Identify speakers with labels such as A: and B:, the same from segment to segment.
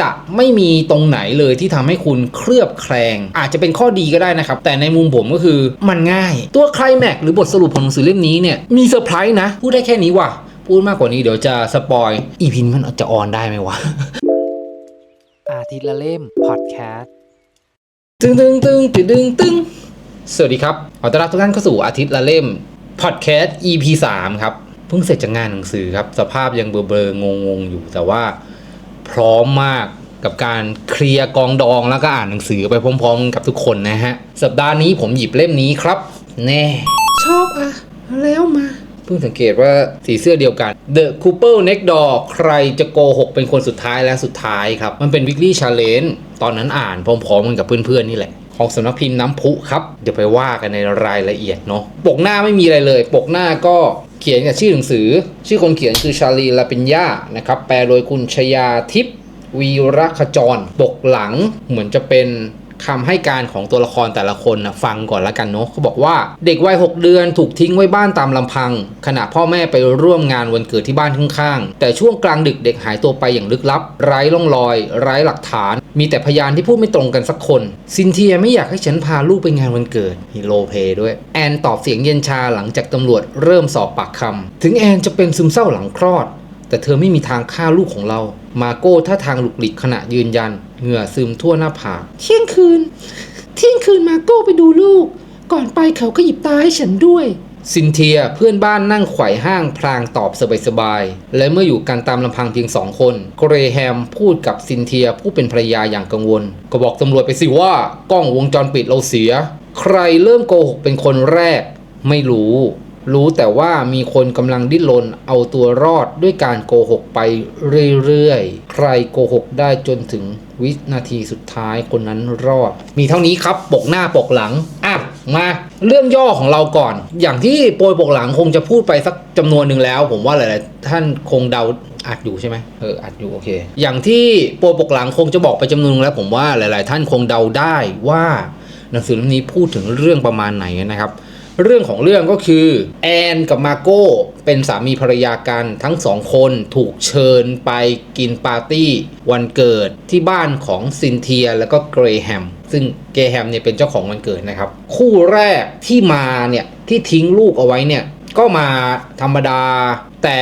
A: จะไม่มีตรงไหนเลยที่ทำให้คุณเคลือบแคลง อาจจะเป็นข้อดีก็ได้นะครับ แต่ในมุมผมก็คือมันง่าย ตัวไคลแม็กซ์หรือบทสรุปของหนังสือเล่มนี้เนี่ยมีเซอร์ไพรส์นะ พูดได้แค่นี้ว่ะ พูดมากกว่านี้เดี๋ยวจะสปอยอีพีนี้มันจะออนได้ไหมวะ
B: อาทิตย์ละเล่มพอดแคสต์
A: ตึงตึงตึงตึงตึงตึงสวัสดีครับ ขอต้อนรับทุกท่านเข้าสู่อาทิตย์ละเล่มพอดแคสต์ EP 3ครับเพิ่งเสร็จจากงานหนังสือครับสภาพยังเบลอๆงงๆอยู่แต่ว่า พร้อมมากกับการเคลียร์กองดองแล้วก็อ่านหนังสือไปพร้อมๆ กับทุกคนนะฮะ สัปดาห์นี้ผมหยิบเล่มนี้ครับ แน่ ชอบอะ แล้วมาเพิ่งสังเกตว่าสีเสื้อเดียวกัน The Couple Next Door ใครจะโกหกเป็นคนสุดท้ายและสุดท้ายครับ มันเป็น weekly challenge ตอนนั้นอ่านพร้อมๆกันกับเพื่อนๆนี่แหละ ของสำนักพิมพ์น้ำพุครับ เดี๋ยวไปว่ากันในรายละเอียดเนาะปกหน้าไม่มีอะไรเลย ปกหน้าก็ เขียนกับชื่อหนังสือ ชื่อคนเขียนคือชาลีลาปิญญานะครับแปลโดยคุณชยาทิพย์วีรขจรปกหลังเหมือนจะเป็น คำให้การของตัวละครแต่ละคนนะฟังก่อนละกันเนาะเขาบอกว่าเด็กวัย6เดือนถูกทิ้งไว้บ้านตามลำพัง ขณะพ่อแม่ไปร่วมงานวันเกิดที่บ้านข้างๆ แต่ช่วงกลางดึกเด็กหายตัวไปอย่างลึกลับ ไร้ร่องรอย ไร้หลักฐาน มีแต่พยานที่พูดไม่ตรงกันสักคน ซินเทียไม่อยากให้ฉันพาลูกไปงานวันเกิดมีโลเพด้วย แอนตอบเสียงเย็นชาหลังจากตำรวจเริ่มสอบปากคำถึงแอนจะเป็นซึมเศร้าหลังคลอด แต่เธอไม่มีทางฆ่าลูกของเรา มาโก้ท่าทางหลุกหลิกขณะยืนยัน เหงื่อซึมทั่วหน้าผากเที่ยงคืน เที่ยงคืนมาโก้ไปดูลูก ก่อนไปเขาก็หยิบตาให้ฉันด้วยซินเทียเพื่อนบ้านนั่งไขว่ห้างพลางตอบสบายๆ และเมื่ออยู่กันตามลำพังเพียงสองคนเกรแฮมพูดกับซินเทียผู้เป็นภรรยาอย่างกังวล ก็บอกตำรวจไปสิว่ากล้องวงจรปิดเราเสีย ใครเริ่มโกหกเป็นคนแรก ไม่รู้ รู้แต่ว่ามีคนกำลังดิ้นรนเอาตัวรอดด้วยการโกหกไปเรื่อยๆ ใครโกหกได้จนถึงวินาทีสุดท้ายคนนั้นรอด มีเท่านี้ครับปกหน้าปกหลังอะมาเรื่องย่อของเราก่อน อย่างที่โปรยปกหลังคงจะพูดไปสักจำนวนหนึ่งแล้ว ผมว่าหลายๆท่านคงเดาอัดอยู่ใช่ไหมเอออัดอยู่โอเค อย่างที่โปรยปกหลังคงจะบอกไปจำนวนนึงแล้ว ผมว่าหลาย ๆ ท่านคงเดาได้ว่าหนังสือเล่มนี้พูดถึงเรื่องประมาณไหนนะครับ เรื่องของเรื่องก็คือแอนกับมาโก้เป็นสามีภรรยากันทั้งสองคนถูกเชิญไปกินปาร์ตี้ วันเกิดที่บ้านของซินเทียแล้วก็เกรแฮม ซึ่งเกรแฮมเนี่ยเป็นเจ้าของวันเกิดนะครับ คู่แรกที่มาเนี่ยที่ทิ้งลูกเอาไว้เนี่ยก็มาธรรมดา แต่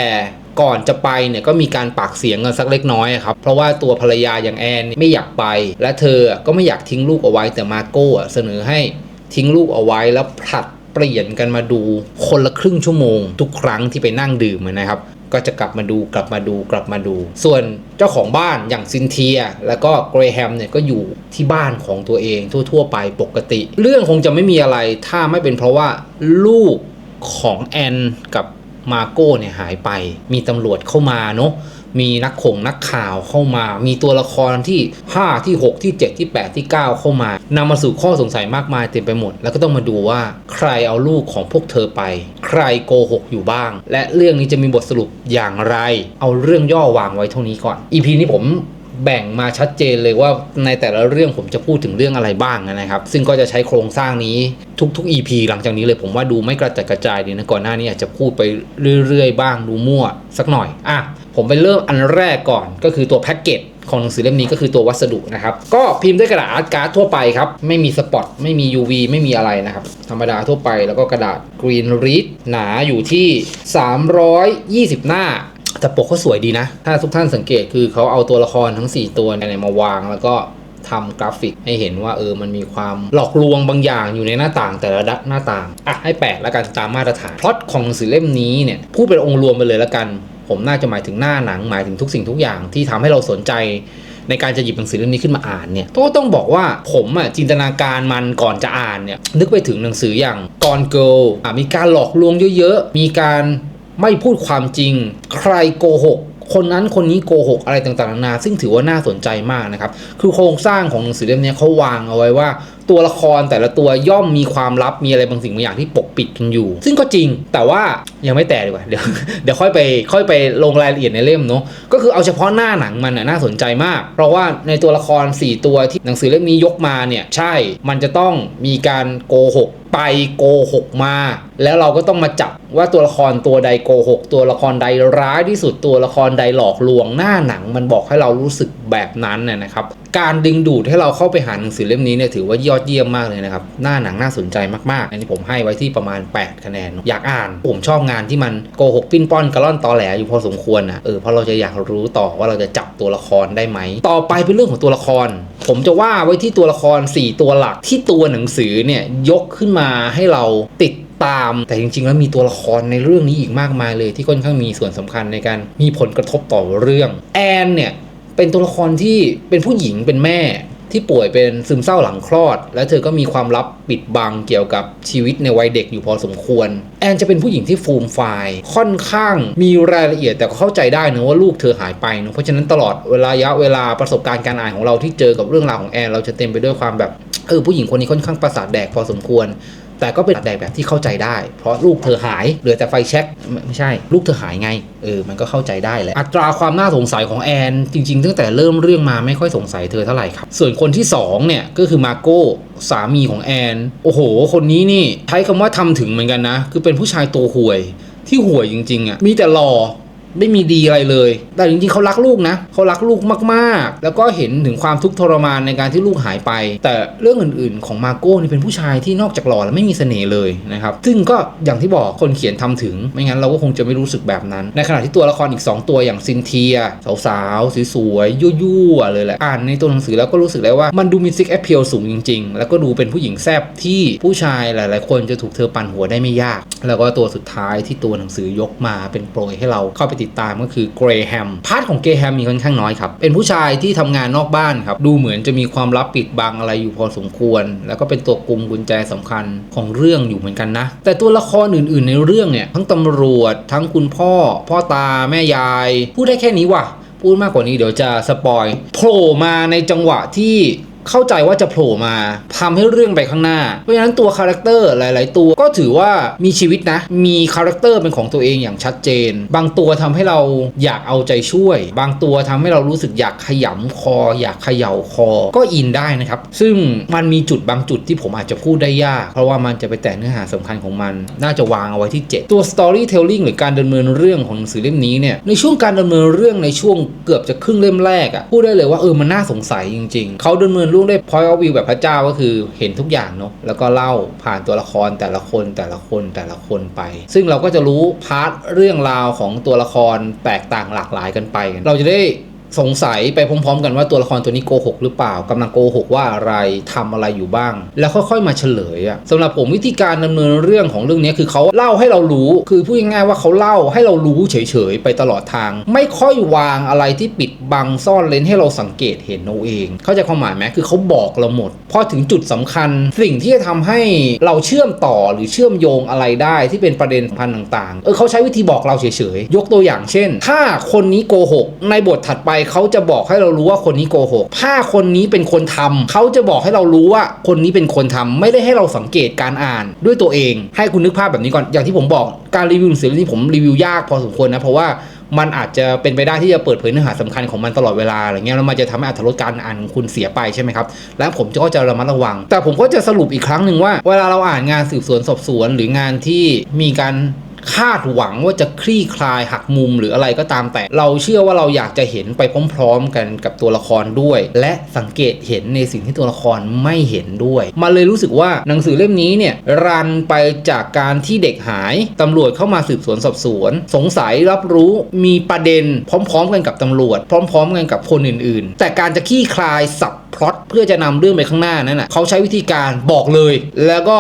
A: ก่อนจะไปเนี่ยก็มีการปากเสียงกันสักเล็กน้อยครับ เพราะว่าตัวภรรยาอย่างแอนไม่อยากไป และเธอก็ไม่อยากทิ้งลูกเอาไว้แต่มาโก้เสนอให้ทิ้งลูกเอาไว้แล้วผลัด เปลี่ยนกันมาดูคนละครึ่งชั่วโมง ทุกครั้งที่ไปนั่งดื่มนะครับ ก็จะกลับมาดูกลับมาดูกลับมาดู ส่วนเจ้าของบ้านอย่างซินเทีย แล้วก็เกรแฮมเนี่ยก็อยู่ที่บ้านของตัวเองทั่ว ๆ ไปปกติ เรื่องคงจะไม่มีอะไรถ้าไม่เป็นเพราะว่าลูกของแอนกับมาโก้เนี่ยหายไป มีตำรวจเข้ามาเนาะ มีนักข่งนักข่าวเข้ามา มีตัวละครที่ 5 ที่ 6 ที่ 7 ที่ 8 ที่ 9 เข้ามานำมาสู่ข้อสงสัยมากมายเต็มไปหมด แล้วก็ต้องมาดูว่าใครเอาลูกของพวกเธอไป ใครโกหกอยู่บ้าง และเรื่องนี้จะมีบทสรุปอย่างไร เอาเรื่องย่อวางไว้เท่านี้ก่อน EP นี้ผม แบ่งมาชัดเจนเลยว่าในแต่ละเรื่องผมจะพูดถึงเรื่องอะไรบ้างนะครับ ซึ่งก็จะใช้โครงสร้างนี้ทุกๆ EP หลังจากนี้เลยผมว่าดูไม่กระจัดกระจายดีนะก่อนหน้านี้อาจจะพูดไปเรื่อย ๆ บ้างดูมั่วสักหน่อยอะผมไปเริ่มอันแรกก่อนก็คือตัวแพ็กเกจของหนังสือเล่มนี้ก็คือตัววัสดุนะครับ ก็พิมพ์ด้วยกระดาษอาร์ตการ์ดทั่วไปครับ ไม่มีสปอตไม่มี UV ไม่มีอะไรนะครับ ธรรมดาทั่วไปแล้วก็กระดาษกรีนรีดหนาอยู่ที่ 320 หน้า แต่ปกเขาสวยดีนะ ถ้าทุกท่านสังเกตคือเขาเอาตัวละครทั้ง 4 ตัวเนี่ยมาวางแล้วก็ทำกราฟิกให้เห็นว่าเออมันมีความหลอกลวงบางอย่างอยู่ในหน้าต่างแต่ละหน้าต่างอะให้แปดแล้วกันตามมาตรฐานพล็อตของหนังสือเล่มนี้เนี่ยพูดเป็นองค์รวมไปเลยแล้วกัน ผมน่าจะหมายถึงหน้าหนังหมายถึงทุกสิ่งทุกอย่างที่ทำให้เราสนใจในการจะหยิบหนังสือเล่มนี้ขึ้นมาอ่านเนี่ยก็ต้องบอกว่าผมอะจินตนาการมันก่อนจะอ่านเนี่ยนึกไปถึงหนังสืออย่างกอนเกิลอะมีการหลอกลวงเยอะๆ มีการ ไม่พูดความจริง ใครโกหก คนนั้นคนนี้โกหกอะไรต่างๆนานาซึ่งถือว่าน่าสนใจมากนะครับ คือโครงสร้างของหนังสือเล่มนี้เขาวางเอาไว้ว่าตัวละครแต่ละตัวย่อมมีความลับมีอะไรบางสิ่งบางอย่างที่ปกปิดกันอยู่ ซึ่งก็จริงแต่ว่ายังไม่แตะดีกว่าเดี๋ยวเดี๋ยวค่อยไปค่อยไปลงรายละเอียดในเล่มเนาะก็คือเอาเฉพาะหน้าหนังมันน่ะน่าสนใจมาก เพราะว่าในตัวละคร 4 ตัวที่หนังสือเล่มนี้ยกมาเนี่ยใช่มันจะต้องมีการโกหกไปโกหกมา แล้วเราก็ต้องมาจับว่าตัวละครตัวใดโกหก ตัวละครใดร้ายที่สุดตัวละครใดหลอกลวงหน้าหนังมันบอกให้เรารู้สึกแบบนั้นน่ะนะครับ การดึงดูดให้เราเข้าไปหาหนังสือเล่มนี้เนี่ยถือว่ายอดเยี่ยมมากเลยนะครับหน้าหนังน่าสนใจมากๆ อันนี้ผมให้ไว้ที่ประมาณ 8 คะแนน อยากอ่าน ผมชอบงานที่มันโกหกปิ้นป้อนกระล่อนตอแหลอยู่พอสมควรนะเออเพราะเราจะอยากรู้ต่อว่าเราจะจับตัวละครได้ไหม ต่อไปเป็นเรื่องของตัวละคร ผมจะว่าไว้ที่ตัวละคร 4 ตัวหลักที่ตัวหนังสือเนี่ยยกขึ้นมาให้เราติดตามแต่จริงๆ แล้วมีตัวละครในเรื่องนี้อีกมากมายเลยที่ค่อนข้างมีส่วนสำคัญในการมีผลกระทบต่อเรื่องแอนเนี่ย เป็นตัวละครที่เป็นผู้หญิงเป็นแม่ที่ป่วยเป็นซึมเศร้าหลังคลอด และเธอก็มีความลับปิดบังเกี่ยวกับชีวิตในวัยเด็กอยู่พอสมควร แอนจะเป็นผู้หญิงที่ฟูมไฟายค่อนข้างมีรายละเอียดแต่ก็เข้าใจได้นะว่าลูกเธอหายไปเนะเพราะฉะนั้นตลอดเวลาระยะเวลาประสบการณ์การอ่านของเราที่เจอกับเรื่องราวของแอนเราจะเต็มไปด้วยความแบบเออผู้หญิงคนนี้ค่อนข้างประสาทแดกพอสมควร แต่ก็เป็นแดกแบบที่เข้าใจได้ เพราะลูกเธอหายเหลือแต่ไฟแช็กไม่ไม่ใช่ ลูกเธอหายไงเออมันก็เข้าใจได้แหละอัตราความน่าสงสัยของแอนจริงๆตั้งแต่เริ่มเรื่องมาไม่ค่อยสงสัยเธอเท่าไหร่ครับ ส่วนคนที่สองเนี่ยก็คือมาโก้สามีของแอนโอ้โห คนนี้นี่ใช้คำว่าทำถึงเหมือนกันนะ คือเป็นผู้ชายตัวห่วยที่ห่วยจริงๆอะมีแต่หล่อ ไม่มีดีอะไรเลย แต่จริงๆเขารักลูกนะเขารักลูกมากๆ แล้วก็เห็นถึงความทุกข์ทรมานในการที่ลูกหายไป แต่เรื่องอื่นๆ ของมาโก้นี่เป็นผู้ชายที่นอกจากหล่อแล้วไม่มีเสน่ห์เลยนะครับ ซึ่งก็อย่างที่บอกคนเขียนทำถึง ไม่งั้นเราก็คงจะไม่รู้สึกแบบนั้น ในขณะที่ตัวละครอีก 2 ตัวอย่างซินเทีย สาวๆ สวยๆ ยั่วๆ เลยแหละ อ่านในตัวหนังสือแล้วก็รู้สึกได้ว่ามันดูมีซิกแอพเพียลสูงจริง ๆ แล้วก็ดูเป็นผู้หญิงแซ่บที่ผู้ชายหลายๆ คนจะถูกเธอปั่นหัวได้ไม่ยาก แล้วก็ตัวสุดท้ายที่ตัวหนังสือยกมาเป็นโปรยให้เราเข้าไปติดตามก็คือเกรแฮมพาร์ทของเกรแฮมมีค่อนข้างน้อยครับ เป็นผู้ชายที่ทำงานนอกบ้านครับ ดูเหมือนจะมีความลับปิดบังอะไรอยู่พอสมควร แล้วก็เป็นตัวกลุ่มกุญแจสำคัญของเรื่องอยู่เหมือนกันนะ แต่ตัวละครอื่นๆ ในเรื่องเนี่ยทั้งตำรวจ ทั้งคุณพ่อ พ่อตาแม่ยายพูดได้แค่นี้ว่ะพูดมากกว่านี้เดี๋ยวจะสปอยโผล่มาในจังหวะที่ เข้าใจว่าจะโผล่มาทำให้เรื่องไปข้างหน้า เพราะฉะนั้นตัวคาแรคเตอร์หลาย ๆ ตัวก็ถือว่ามีชีวิตนะ มีคาแรคเตอร์เป็นของตัวเองอย่างชัดเจน บางตัวทำให้เราอยากเอาใจช่วย บางตัวทำให้เรารู้สึกอยากขยำคอ อยากเขย่าคอ ก็อินได้นะครับ ซึ่งมันมีจุดบางจุดที่ผมอาจจะพูดได้ยาก เพราะว่ามันจะไปแตะเนื้อหาสำคัญของมัน น่าจะวางเอาไว้ที่ 7 ตัว storytelling หรือการดำเนินเรื่องของหนังสือเล่มนี้เนี่ย ในช่วงการดำเนินเรื่องในช่วงเกือบจะครึ่งเล่มแรกอะพูดได้เลยว่าเออมันน่าสงสัยจริง ๆ เขาดำเนินรื่องได้ point of view แบบพระเจ้าก็คือเห็นทุกอย่างเนาะแล้วก็เล่าผ่านตัวละครแต่ละคนแต่ละคนแต่ละคนไป ซึ่งเราก็จะรู้พาร์ทเรื่องราวของตัวละครแตกต่างหลากหลายกันไป เราจะได้ สงสัยไปพร้อมๆ กันว่าตัวละครตัวนี้โกหกหรือเปล่ากำลังโกหกว่าอะไรทำอะไรอยู่บ้าง แล้วค่อยๆมาเฉลยอะสำหรับผมวิธีการดำเนินเรื่องของเรื่องนี้คือเขาเล่าให้เรารู้ คือพูดง่ายๆว่าเขาเล่าให้เรารู้เฉยๆไปตลอดทาง ไม่ค่อยวางอะไรที่ปิดบังซ่อนเลนให้เราสังเกตเห็นเอาเอง เข้าใจความหมายไหมคือเขาบอกเราหมดพอถึงจุดสำคัญ สิ่งที่จะทำให้เราเชื่อมต่อหรือเชื่อมโยงอะไรได้ที่เป็นประเด็นสำคัญต่างๆเออเขาใช้วิธีบอกเราเฉยๆยกตัวอย่างเช่น ถ้าคนนี้โกหกในบทถัดไปเขาจะบอกให้เรารู้ว่าคนนี้โกหกถ้าคนนี้เป็นคนทำเขาจะบอกให้เรารู้ว่าคนนี้เป็นคนทำไม่ได้ให้เราสังเกตการอ่านด้วยตัวเอง ให้คุณนึกภาพแบบนี้ก่อนอย่างที่ผมบอกการรีวิวหนังสือเล่มนี้ผมรีวิวยากพอสมควรนะเพราะว่ามันอาจจะเป็นไปได้ที่จะเปิดเผยเนื้อหาสำคัญของมันตลอดเวลาอะไรเงี้ยแล้วมันจะทำให้อัตรสการอ่านคุณเสียไปใช่ไหมครับ แล้วผมก็จะระมัดระวัง แต่ผมก็จะสรุปอีกครั้งหนึ่งว่า เวลาเราอ่านงานสืบสวนสอบสวน หรืองานที่มีการ คาดหวังว่าจะคลี่คลายหักมุมหรืออะไรก็ตามแต่ เราเชื่อว่าเราอยากจะเห็นไปพร้อมๆกันกับตัวละครด้วย และสังเกตเห็นในสิ่งที่ตัวละครไม่เห็นด้วยมันเลยรู้สึกว่าหนังสือเล่มนี้เนี่ยรันไปจากการที่เด็กหายตำรวจเข้ามาสืบสวนสอบสวน สงสัยรับรู้มีประเด็น พร้อม ๆ กันกับตำรวจ พร้อม ๆ กันกับคนอื่น ๆ แต่การจะคลี่คลายสับพล็อตเพื่อจะนำเรื่องไปข้างหน้านั้นนะเขาใช้วิธีการบอกเลย แล้วก็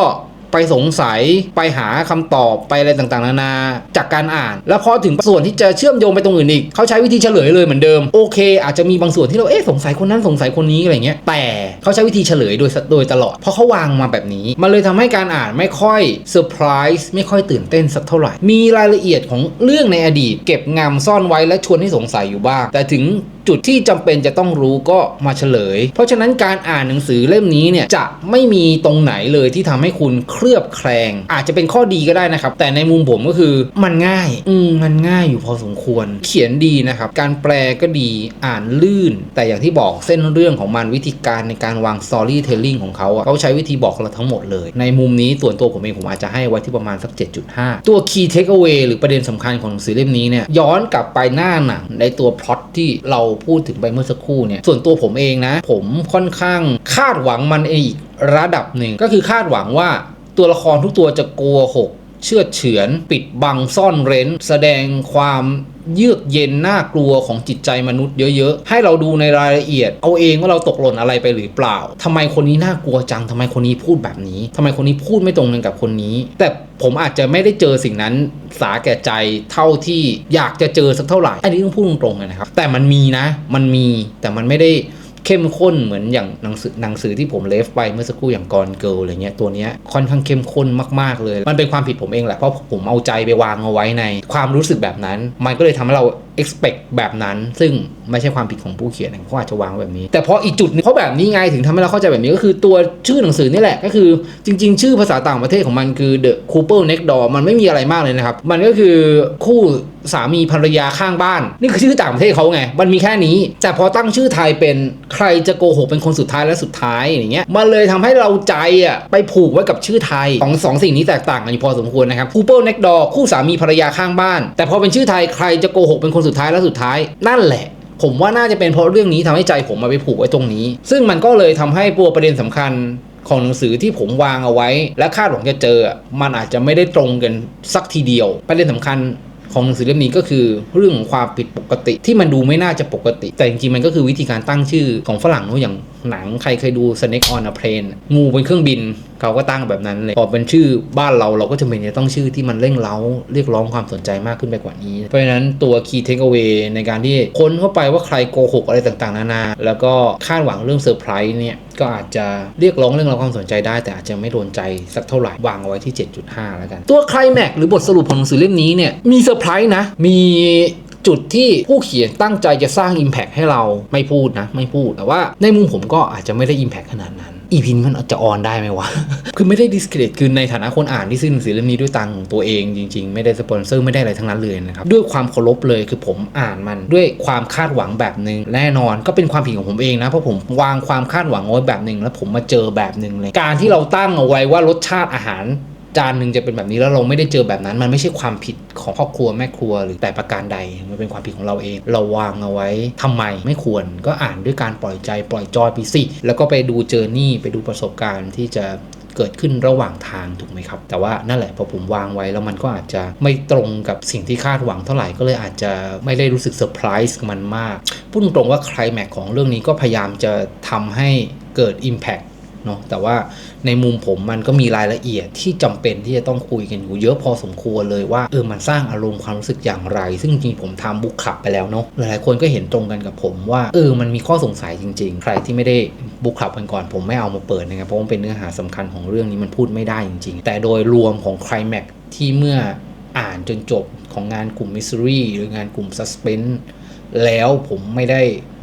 A: ไปสงสัยไปหาคำตอบไปอะไรต่างๆ นานา จากการอ่าน แล้วพอถึงส่วนที่จะเชื่อมโยงไปตรงอื่นอีกเขาใช้วิธีเฉลยเลยเหมือนเดิมโอเค อาจจะมีบางส่วนที่เราเอ๊ะสงสัยคนนั้นสงสัยคนนี้อะไรเงี้ยแต่เขาใช้วิธีเฉลยโดยโดยตลอด เพราะเขาวางมาแบบนี้ มันเลยทำให้การอ่านไม่ค่อยเซอร์ไพรส์ไม่ค่อยตื่นเต้นสักเท่าไหร่ มีรายละเอียดของเรื่องในอดีต เก็บงำซ่อนไว้และชวนให้สงสัยอยู่บ้าง แต่ถึงจุดที่จำเป็นจะต้องรู้ก็มาเฉลย เพราะฉะนั้นการอ่านหนังสือเล่มนี้เนี่ยจะไม่มีตรงไหนเลยที่ทำให้คุณเคลือบแคลง อาจจะเป็นข้อดีก็ได้นะครับ แต่ในมุมผมก็คือมันง่าย อืมมันง่ายอยู่พอสมควร เขียนดีนะครับ การแปลก็ดีอ่านลื่น แต่อย่างที่บอกเส้นเรื่องของมันวิธีการในการวาง storytelling ของเขาอะเขาใช้วิธีบอกเราทั้งหมดเลย ในมุมนี้ส่วนตัวผมเองผมอาจจะให้ไว้ที่ประมาณสัก 7.5 ตัว key takeaway หรือประเด็นสำคัญของหนังสือเล่มนี้เนี่ยย้อนกลับไปหน้าหนังในตัวพล็อตที่เราพูดถึงไปเมื่อสักครู่เนี่ยส่วนตัวผมเองนะ ผมค่อนข้างคาดหวังมันอีกระดับหนึ่งก็คือคาดหวังว่าตัวละครทุกตัวจะโกหกเชื่อเฉือน ปิดบังซ่อนเร้น แสดงความ เยือกเย็นน่ากลัวของจิตใจมนุษย์เยอะๆ ให้เราดูในรายละเอียด เอาเองว่าเราตกหล่นอะไรไปหรือเปล่าทำไมคนนี้น่ากลัวจังทำไมคนนี้พูดแบบนี้ทำไมคนนี้พูดไม่ตรงกันกับคนนี้ แต่ผมอาจจะไม่ได้เจอสิ่งนั้นสาแก่ใจเท่าที่อยากจะเจอสักเท่าไหร่ อันนี้ต้องพูดตรงๆเลยนะครับ แต่มันมีนะ มันมีแต่มันไม่ได้ เข้มข้นเหมือนอย่างหนังสือหนังสือที่ผมเลฟไปเมื่อสักครู่อย่างกอนเกิลอะไรเงี้ยตัวเนี้ยค่อนข้างเข้มข้นมากๆเลย มันเป็นความผิดผมเองแหละเพราะผมเอาใจไปวางเอาไว้ในความรู้สึกแบบนั้น มันก็เลยทำให้เรา expect แบบนั้น ซึ่งไม่ใช่ความผิดของผู้เขียนเขาอาจจะวางไว้แบบนี้ แต่พออีกจุดหนึงเพราะแบบนี้ไงถึงทำให้เราเข้าใจแบบนี้ก็คือตัวชื่อหนังสือนี่แหละ ก็คือจริง ๆ ชื่อภาษาต่างประเทศของมันคือ The Cooper Next Door มันไม่มีอะไรมากเลยนะครับ มันก็คือคู่สามีภรรยาข้างบ้าน นี่คือชื่อต่างประเทศเขาไง มันมีแค่นี้ แต่พอตั้งชื่อไทยเป็นใครจะโกหกเป็นคนสุดท้ายและสุดท้ายอย่างเงี้ยมันเลยทำให้เราใจอะไปผูกไว้กับชื่อไทยสองสองสิ่งนี้แตกต่างกันอยู่พอสมควรนะครับ Cooper Next Door คู่สามีภรรยาข้างบ้าน แต่พอเป็นชื่อไทยใครจะโกหกเป็นคนสุดท้ายและสุดท้าย นั่นแหละ ผมว่าน่าจะเป็นเพราะเรื่องนี้ทำให้ใจผมมาไปผูกไว้ตรงนี้ ซึ่งมันก็เลยทำให้ปัวประเด็นสำคัญของหนังสือที่ผมวางเอาไว้ และคาดหวังจะเจอ มันอาจจะไม่ได้ตรงกันสักทีเดียว ประเด็นสำคัญของหนังสือเล่มนี้ก็คือเรื่องของความผิดปกติที่มันดูไม่น่าจะปกติ แต่จริงๆมันก็คือวิธีการตั้งชื่อของฝรั่งเนาะอย่าง หนังใครเคยดู Snake on a Plane งูบนเครื่องบินเขาก็ตั้งแบบนั้นเลยพอเป็นชื่อบ้านเราเราก็จะเป็นจะต้องชื่อที่มันเร่งเร้าเรียกร้องความสนใจมากขึ้นไปกว่านี้ เพราะฉะนั้นตัว key takeaway ในการที่ค้นเข้าไปว่าใครโกหกอะไรต่างๆ นานา แล้วก็คาดหวังเรื่องเซอร์ไพรส์เนี่ยก็อาจจะเรียกร้องเรื่องเราความสนใจได้ แต่อาจจะไม่โดนใจสักเท่าไหร่วางเอาไว้ที่ 7.5 แล้วกัน ตัวไคลแม็กหรือบทสรุปของหนังสือเล่มนี้เนี่ยมีเซอร์ไพรส์นะมี จุดที่ผู้เขียนตั้งใจจะสร้าง Impact ให้เราไม่พูดนะ ไม่พูดแต่ว่าในมุมผมก็อาจจะไม่ได้ Impact ขนาดนั้นอีพินมันจะออนได้ไหมวะ คือไม่ได้ดิสเครดคือในฐานะคนอ่านที่ซื้อหนังสือเล่มนี้ด้วยตังของตัวเองจริงๆ ไม่ได้สปอนเซอร์ไม่ได้อะไรทั้งนั้นเลยนะครับ ด้วยความเคารพเลยคือผมอ่านมันด้วยความคาดหวังแบบหนึ่งแน่นอนก็เป็นความผิดของผมเองนะ เพราะผมวางความคาดหวังไว้แบบหนึ่งแล้วผมมาเจอแบบหนึ่งเลย การที่เราตั้งเอาไว้ว่ารสชาติอาหาร จานหนึ่งจะเป็นแบบนี้แล้วเราไม่ได้เจอแบบนั้น มันไม่ใช่ความผิดของครอบครัวแม่ครัวหรือแต่ประการใดมันเป็นความผิดของเราเอง เราวางเอาไว้ทำไมไม่ควรก็อ่านด้วยการปล่อยใจปล่อยจอยไปสิแล้วก็ไปดูเจอร์นี่ไปดูประสบการณ์ที่จะเกิดขึ้นระหว่างทางถูกไหมครับ แต่ว่านั่นแหละพอผมวางไว้แล้วมันก็อาจจะไม่ตรงกับสิ่งที่คาดหวังเท่าไหร่ก็เลยอาจจะไม่ได้รู้สึกเซอร์ไพรส์มันมาก พูดตรงว่าใครแม็กของเรื่องนี้ก็พยายามจะทำให้เกิด Impact เนาะแต่ว่าในมุมผมมันก็มีรายละเอียดที่จำเป็นที่จะต้องคุยกันอยู่เยอะพอสมควรเลยว่าเออมันสร้างอารมณ์ความรู้สึกอย่างไร ซึ่งจริงผมทำบุ๊กขับไปแล้วเนาะหลายๆคนก็เห็นตรงกันกับผมว่าเออมันมีข้อสงสัยจริง ๆ ใครที่ไม่ได้บุกขับกันก่อนผมไม่เอามาเปิดนะครับเพราะมันเป็นเนื้อหาสำคัญของเรื่องนี้มันพูดไม่ได้จริง ๆ แต่โดยรวมของใครแม็กที่เมื่ออ่านจนจบของงานกลุ่มมิส s รีหรืองานกลุ่ม Suspense แล้วผมไม่ได้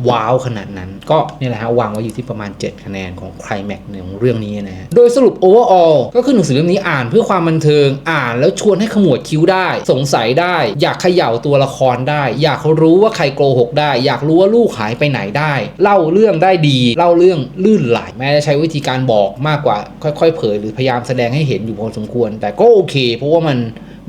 A: ว้าวขนาดนั้น ก็นี่แหละฮะวางไว้อยู่ที่ประมาณ 7 คะแนนของไคลแม็กในของเรื่องนี้นะฮะ โดยสรุป overall ก็คือหนังสือเล่มนี้อ่านเพื่อความบันเทิงอ่านแล้วชวนให้ขมวดคิ้วได้ สงสัยได้ อยากเขย่าตัวละครได้ อยากรู้ว่าใครโกหกได้ อยากรู้ว่าลูกหายไปไหนได้ เล่าเรื่องได้ดี เล่าเรื่องลื่นไหลแม้จะใช้วิธีการบอกมากกว่า ค่อย ๆ เผยหรือพยายามแสดงให้เห็นอยู่พอสมควร แต่ก็โอเค เพราะว่ามัน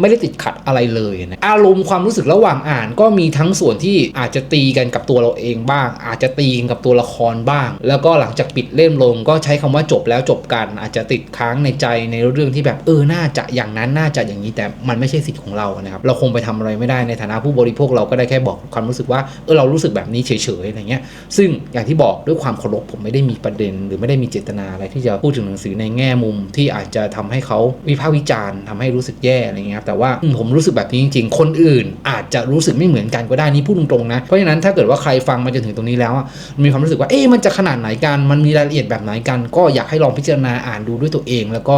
A: ไม่ได้ติดขัดอะไรเลยนะอารมณ์ความรู้สึกระหว่างอ่านก็มีทั้งส่วนที่อาจจะตีกันกับตัวเราเองบ้าง อาจจะตีกันกับตัวละครบ้าง แล้วก็หลังจากปิดเล่มลงก็ใช้คำว่าจบแล้วจบกัน อาจจะติดค้างในใจในเรื่องที่แบบเออน่าจะอย่างนั้นน่าจะอย่างนี้แต่มันไม่ใช่สิทธิ์ของเรานะครับเราคงไปทำอะไรไม่ได้ในฐานะผู้บริโภคเราก็ได้แค่บอกความรู้สึกว่าเออเรารู้สึกแบบนี้เฉยๆอะไรเงี้ยซึ่งอย่างที่บอกด้วยความเคารพผมไม่ได้มีประเด็น หรือไม่ได้มีเจตนาอะไรที่จะพูดถึงหนังสือในแง่มุมที่อาจจะทำให้เขาวิพากษ์วิจารณ์ทำให้รู้สึกแย่อะไรเงี้ยครับแต่ว่าผมรู้สึกแบบนี้จริง ๆ คนอื่นอาจจะรู้สึกไม่เหมือนกันก็ได้นี่พูดตรงๆนะเพราะฉะนั้นถ้าเกิดว่าใครฟังมาจนถึงตรงนี้แล้วมีความรู้สึกว่าเอ๊ะมันจะขนาดไหนกันมันมีรายละเอียดแบบไหนกัน ก็อยากให้ลองพิจารณาอ่านดูด้วยตัวเอง แล้วก็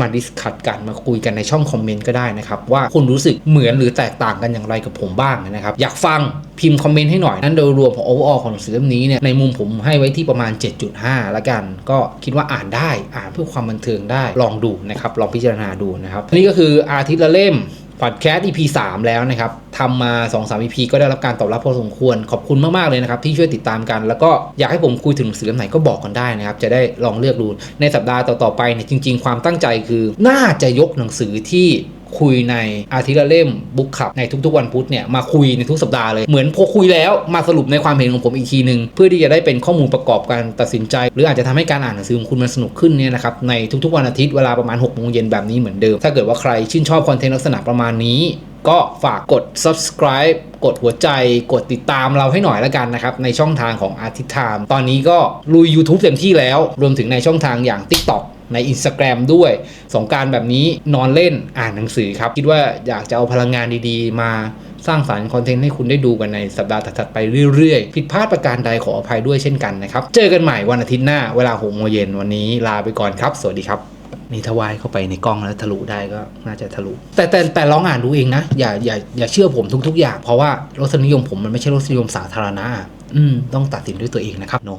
A: มาดิสคัตกันมาคุยกันในช่องคอมเมนต์ก็ได้นะครับว่าคุณรู้สึกเหมือนหรือแตกต่างกันอย่างไรกับผมบ้างนะครับ อยากฟัง พิมพ์คอมเมนต์ให้หน่อย นั้นโดยรวมของ overall ของหนังสือเล่มนี้เนี่ย ในมุมผมให้ไว้ที่ประมาณ 7.5 ละกัน ก็คิดว่าอ่านได้ อ่านเพื่อความบันเทิงได้ ลองดูนะครับ ลองพิจารณาดูนะครับ นี่ก็คืออาทิตย์ละเล่มพอดแคสต์ EP 3 แล้วนะครับทำมา 2-3 EP ก็ได้รับการตอบรับพอสมควร ขอบคุณมาก ๆ เลยนะครับ ที่ช่วยติดตามกัน แล้วก็อยากให้ผมคุยถึงหนังสือเล่มไหนก็บอกกันได้นะครับ จะได้ลองเลือกดูในสัปดาห์ต่อ ๆ ไปเนี่ยจริง ๆ ความตั้งใจคือ น่าจะยกหนังสือที่ คุยในอาทิตย์ละเล่มบุ๊กขับในทุกๆวันพุธเนี่ยมาคุยในทุกสัปดาห์เลยเหมือนพอคุยแล้วมาสรุปในความเห็นของผมอีกทีหนึ่งเพื่อที่จะได้เป็นข้อมูลประกอบการตัดสินใจ หรืออาจจะทำให้การอ่านหนังสือของคุณมันสนุกขึ้นเนี่ยนะครับในทุกๆวันอาทิตย์เวลาประมาณ6โมงเย็นแบบนี้เหมือนเดิม ถ้าเกิดว่าใครชื่นชอบคอนเทนต์ลักษณะประมาณนี้ก็ฝากกด subscribe กดหัวใจ กดติดตามเราให้หน่อยแล้วกันนะครับ ในช่องทางของ a r t i s t Time ตอนนี้ก็ลุย YouTube เต็มที่แล้ว รวมถึงในช่องทางอย่าง TikTok ใน Instagram ด้วย สงกรารแบบนี้นอนเล่นอ่านหนังสือครับ คิดว่าอยากจะเอาพลังงานดีๆ มาสร้างสารรค์คอนเทนต์ให้คุณได้ดูกันในสัปดาห์ถัดๆไปเรื่อยๆ ผิดพลาดประการใดขออภัยด้วยเช่นกันนะครับ เจอกันใหม่วันอาทิตย์หน้าเวลาหกโมงเย็นวันนี้ลาไปก่อนครับ สวัสดีครับนี่ถ้าวายเข้าไปในกล้องแล้วทะลุได้ก็น่าจะทะลุแต่แต่แต่ลองอ่านดูเองนะ อย่าอย่าอย่าเชื่อผมทุก ๆ อย่าง เพราะว่ารสนิยมผมมันไม่ใช่รสนิยมสาธารณะอืมต้องตัดสินด้วยตัวเองนะครับโน